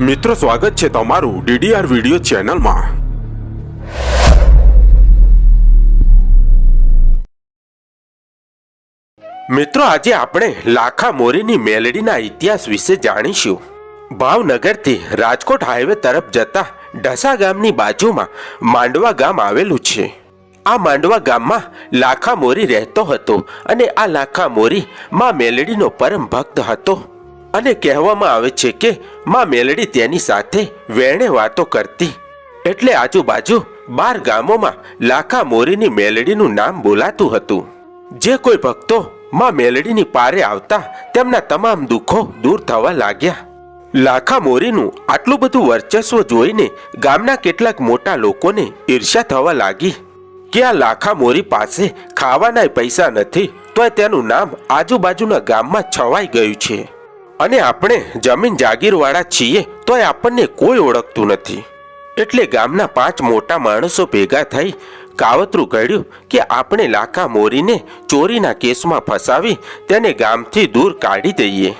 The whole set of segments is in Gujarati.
મિત્રો, સ્વાગત છે તમારું ડીડીઆર વિડિયો ચેનલમાં. મિત્રો, આજે આપણે લાખા મોરીની મેલડીના ઇતિહાસ વિશે જાણીશું. ભાવનગરથી રાજકોટ હાઈવે તરફ જતા ઢસા ગામની બાજુમાં માંડવા ગામ આવેલું છે. આ માંડવા ગામમાં લાખા મોરી રહેતો હતો અને આ લાખા મોરી માં મેલડીનો પરમ ભક્ત હતો. અને કહેવામાં આવે છે કે માં મેલડી તેની સાથે વેણે વાતો કરતી. એટલે આજુબાજુ બાર ગામોમાં લાખા મોરીની મેલડીનું નામ બોલાતું હતું. જે કોઈ ભક્તો માં મેલડીની પારે આવતા તેમના તમામ દુઃખો દૂર થવા લાગ્યા. લાખા મોરીનું આટલું બધું વર્ચસ્વ જોઈને ગામના કેટલાક મોટા લોકોને ઈર્ષ્યા થવા લાગી. કે આ લાખા મોરી પાસે ખાવાના પૈસા નથી, તોય તેનું નામ આજુબાજુના ગામમાં છવાઈ ગયું છે. અને આપણે જમીન જાગીરવાળા છીએ, તોય આપણને કોઈ ઓળખતું નથી. એટલે ગામના પાંચ મોટા માણસો ભેગા થઈ કાવતરું ઘડ્યું કે આપણે લાખા મોરીને ચોરીના કેસમાં ફસાવી તેને ગામથી દૂર કાઢી દઈએ.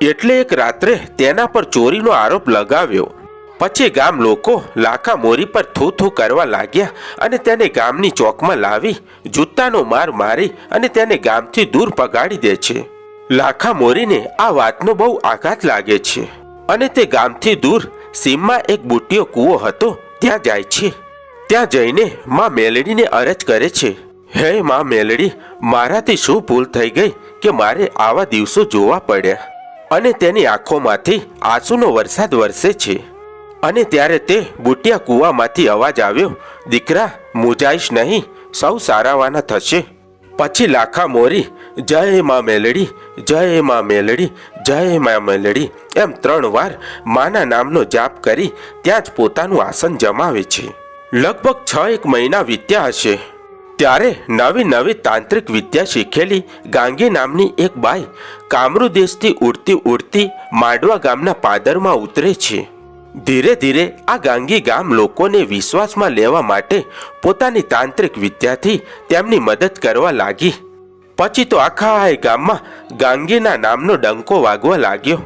એટલે એક રાત્રે તેના પર ચોરીનો આરોપ લગાવ્યો. પછી ગામ લોકો લાખા મોરી પર થૂ થૂ કરવા લાગ્યા અને તેને ગામની ચોકમાં લાવી, જૂતાનો માર મારી અને તેને ગામથી દૂર પગાડી દે છે. લાખા મોરીને આ વાતનો બહુ આઘાત લાગે છે. અને તે ગામથી દૂર સીમમાં એક બુટ્ટીઓ કૂવો હતો, ત્યાં જાય છે. ત્યાં જઈને માં મેલડીને અરજ કરે છે, હે માં મેલડી, મારાથી શું ભૂલ થઈ ગઈ કે મારે આવા દિવસો જોવા પડ્યા? અને તેની આંખોમાંથી આંસુનો વરસાદ વરસે છે. અને ત્યારે તે બુટિયા કૂવામાંથી અવાજ આવ્યો, દીકરા, મુજાઈશ નહીં, સૌ સારાવાના થશે. પછી લાખા મોરી, જય માં મેલડી, જય માં મેલડી, જય માં મેલડી. એમ ત્રણ વાર માના નામનો જાપ કરી ત્યાં જ પોતાનું આસન જમાવે છે. લગભગ છ એક મહિના વીત્યા હશે. ત્યારે નવી નવી તાંત્રિક વિદ્યા શીખેલી ગાંગી નામની એક બાઈ કામરૂ દેશથી ઉડતી ઉડતી માંડવા ગામના પાદરમાં ઉતરે છે. ધીરે ધીરે આ ગાંગી ગામ લોકોને વિશ્વાસમાં લેવા માટે પોતાની તાંત્રિક વિદ્યાથી તેમની મદદ કરવા લાગી. પછી તો આખા આ ગામમાં ગાંગીના નામનો ડંકો વાગવા લાગ્યો.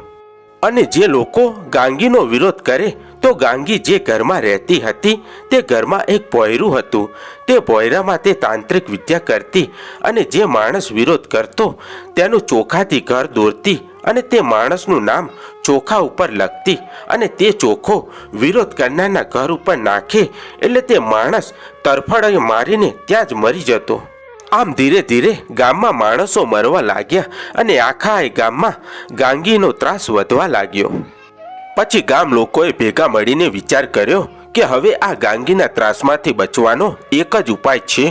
અને જે લોકો ગાંગીનો વિરોધ કરે, તો ગાંગી જે ઘરમાં રહેતી હતી, તે ઘરમાં એક પોયરું હતું. તે પોયરામાં તે તાંત્રિક વિદ્યા કરતી અને જે માણસ વિરોધ કરતો, તેનું ચોખાથી ઘર દોરતી અને તે માણસનું નામ ચોખા ઉપર લખતી અને તે ચોખ્ખો વિરોધ કરનારના ઘર ઉપર નાખે એટલે તે માણસ તરફડાઈ મારીને ત્યાં જ મરી જતો. આમ ધીરે ધીરે ગામમાં માણસો મરવા લાગ્યા અને આખા એ ગામમાં ગાંગીનો ત્રાસ વધવા લાગ્યો. પછી ગામ લોકોએ ભેગા મળીને વિચાર કર્યો કે હવે આ ગાંગીના ત્રાસમાંથી બચવાનો એક જ ઉપાય છે.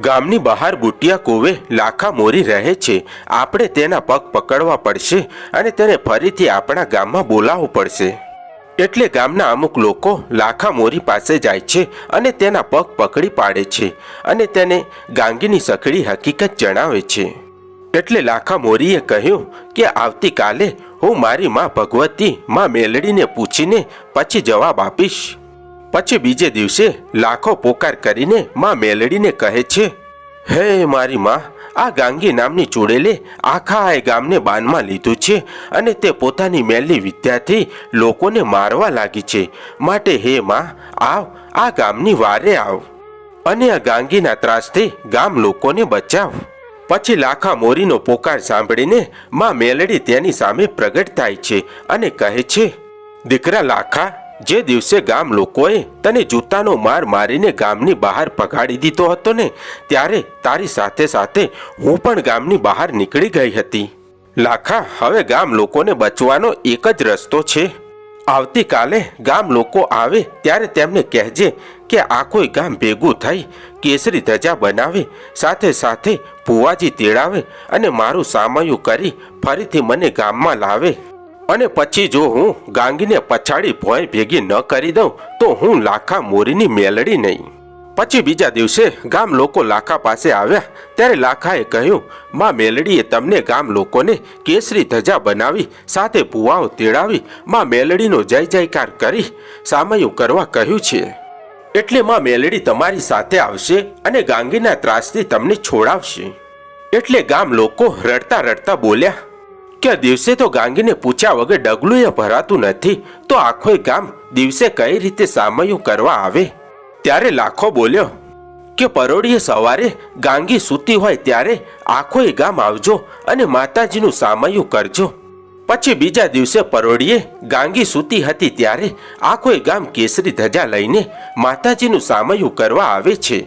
ગામની બહાર બુટિયા કોવે, લાખા મોરી રહે છે. આપણે તેના પગ પકડવા પડશે અને તેને ફરીથી આપણા ગામમાં બોલાવવું પડશે. એટલે ગામના અમુક લોકો લાખા મોરી પાસે જાય છે અને તેના પગ પકડી પાડે છે અને તેને ગાંગીની સખડી હકીકત જણાવે છે. એટલે લાખા મોરીએ કહ્યું કે આવતીકાલે હું મારી માં ભગવતી, માં મેલડીને પૂછીને પછી જવાબ આપીશ. પછી બીજે દિવસે લાખો પોકાર કરીને માં મેલડીને કહે છે, હે મારી માં, આ ગાંગી નામની ચૂડેલે આખા એ ગામને બાનમાં લીધું છે અને તે પોતાની મેલી વિદ્યાથી લોકોને મારવા લાગી છે. માટે હે માં, આવ, આ ગામની વારે આવ અને આ ગાંગીના ત્રાસથી ગામ લોકોને બચાવ. પછી લાખા મોરીનો પોકાર સાંભળીને માં મેલડી તેની સામે પ્રગટ થાય છે અને કહે છે, દીકરા લાખા જે દિવસે ગામ લોકોએ તને જૂતાનો માર મારીને ગામની બહાર પગાડી દીધો હતો ને, ત્યારે તારી સાથે સાથે હું પણ ગામની બહાર નીકળી ગઈ હતી. લાખા, હવે ગામ લોકોને બચવાનો એક જ રસ્તો છે. આવતીકાલે ગામ લોકો આવે ત્યારે તેમને કહેજે કે આ કોઈ ગામ ભેગું થઈ, કેસરી ધજા બનાવે, સાથે સાથે ભુવાજી તેડાવે અને મારું સામયું કરી ફરીથી મને ગામમાં લાવે. અને પછી જો હું ગાંગીને પછાડી ભોય ભેગી ન કરી દઉં, તો હું લાખા મોરીની મેલડી નહીં. પછી બીજા દિવસે ગામ લોકો લાખા પાસે આવ્યા. ત્યારે લાખાએ કહ્યું, માં મેલડીએ તમને ગામ લોકોને કેસરી ધજા બનાવી, સાથે ભુવાઓ તેડાવી, માં મેલડીનો જય જયકાર કરી, સામયું કરવા કહ્યું છે. એટલે માં મેલડી તમારી સાથે આવશે અને ગાંગીના ત્રાસથી તમને છોડાવશે. એટલે ગામ લોકો રડતા રડતા બોલ્યા કે દિવસે તો ગાંગીને પૂછ્યા વગર ડગલું એ ભરાતું નથી. તો આખોય ગામ દિવસે કઈ રીતે સામયું કરવા આવે? ત્યારે લાખો બોલ્યો, કે પરોડીએ સવારે ગાંગી સૂતી હોય ત્યારે આખોય ગામ આવજો અને માતાજીનું સામયું કરજો. પછી બીજા દિવસે પરોડીએ ગાંગી સૂતી હતી ત્યારે આખોય ગામ કેસરી ધજા લઈને માતાજીનું સામયું કરવા આવે છે.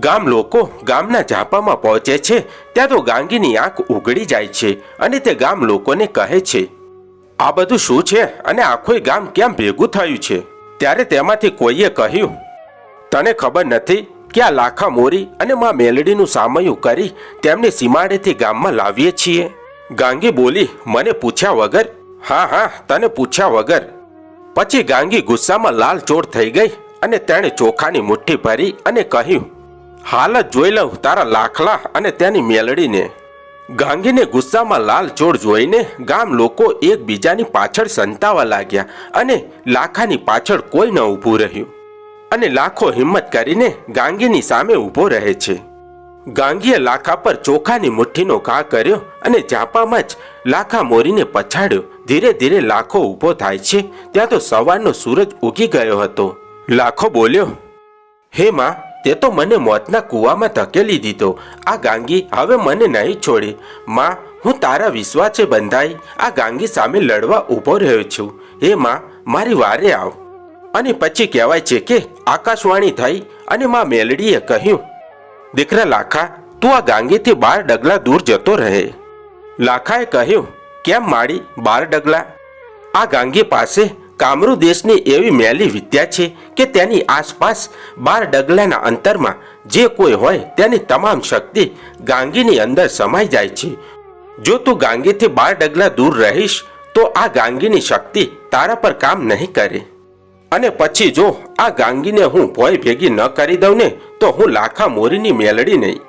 ગામ લોકો ગામના ઝાપામાં પહોંચે છે. ત્યાં તો ગાંગીની આંખ ઉગડી જાય છે અને તે ગામ લોકોને કહે છે, આ બધું શું છે અને આખું ગામ કેમ ભેગું થયું છે? ત્યારે તેમાંથી કોઈએ કહ્યું, તને ખબર નથી કે આ લાખા મોરી અને માં મેલડીનું સામયું કરી તેમને સીમાડેથી ગામમાં લાવીએ છીએ? ગાંગી બોલી, મને પૂછ્યા વગર? હા હા, તને પૂછ્યા વગર. પછી ગાંગી ગુસ્સામાં લાલ ચોળ થઈ ગઈ અને તેણે ચોખાની મુઠ્ઠી ભરી અને કહ્યું હાલત જોઈ લઉં તારા લાખલા અને તેની મેલડીને. ગાંગીને ગુસ્સામાં લાલ ચોળ જોઈને ગામ લોકો એકબીજાની પાછળ સંતાવા લાગ્યા અને લાખાની પાછળ કોઈ ન ઊભું રહ્યું. અને લાખો હિંમત કરીને ગાંગીની સામે ઊભો રહે છે. ગાંગીએ લાખા પર ચોખાની મુઠ્ઠીનો ઘા કર્યો અને ઝાપામાં જ લાખા મોરીને પછાડ્યો. ધીરે ધીરે લાખો ઊભો થાય છે, ત્યાં તો સવારનો સૂરજ ઉગી ગયો હતો. લાખો બોલ્યો, હે માં તે તો મને મોતના કૂવામાં ધકેલી દીધો. આ ગાંગી હવે મને નહીં છોડે. માં, હું તારા વિશ્વાસે બંધાઈ, આ ગાંગી સામે લડવા ઊભો રહ્યો છું. હે માં, મારી વારે આવ. અને પછી કહેવાય છે કે આકાશવાણી થઈ અને માં મેલડીએ કહ્યું, દીકરા લાખા, તું આ ગાંગીથી બાર ડગલા દૂર જતો રહે. લાખાએ કહ્યું, કેમ માડી, બાર ડગલા? આ ગાંગી પાસે કામરૂ દેશની એવી મેલી વિદ્યા છે કે તેની આસપાસ બાર ડગલાના અંતરમાં જે કોઈ હોય તેની તમામ શક્તિ ગાંગીની અંદર સમાઈ જાય છે. જો તું ગાંગીથી બાર ડગલા દૂર રહીશ, તો આ ગાંગીની શક્તિ તારા પર કામ નહીં કરે. અને પછી જો આ ગાંગીને હું ભોય ભેગી ન કરી દઉં ને, તો હું લાખા મોરીની મેલડી નહીં.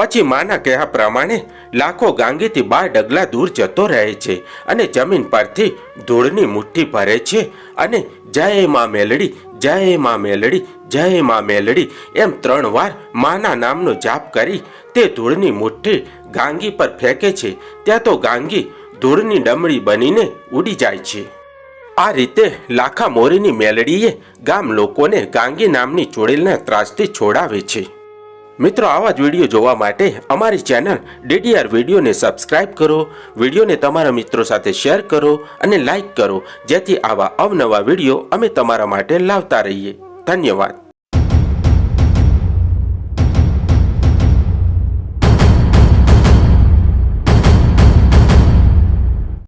પછી માના કહેવા પ્રમાણે લાખો ગાંગીથી બાર ડગલા દૂર જતો રહે છે અને જમીન પરથી ધૂળની મુઠ્ઠી ભરે છે અને જય માં મેલડી, જય માં મેલડી, જય માં મેલડી એમ ત્રણ વાર માના નામનો જાપ કરી તે ધૂળની મુઠ્ઠી ગાંગી પર ફેંકે છે. ત્યાં તો ગાંગી ધૂળની ડમરી બનીને ઉડી જાય છે. આ રીતે લાખા મોરીની મેલડીએ ગામ લોકોને ગાંગી નામની ચોડેલના ત્રાસથી છોડાવે છે. મિત્રો, આવા જ વીડિયો જોવા માટે અમારી ચેનલ ડીડીઆર વિડીયોને સબસ્ક્રાઇબ કરો, વિડીયોને તમારા મિત્રો સાથે શેર કરો અને લાઈક કરો, જેથી આવા અવનવા વીડિયો અમે તમારા માટે લાવતા રહીએ. ધન્યવાદ.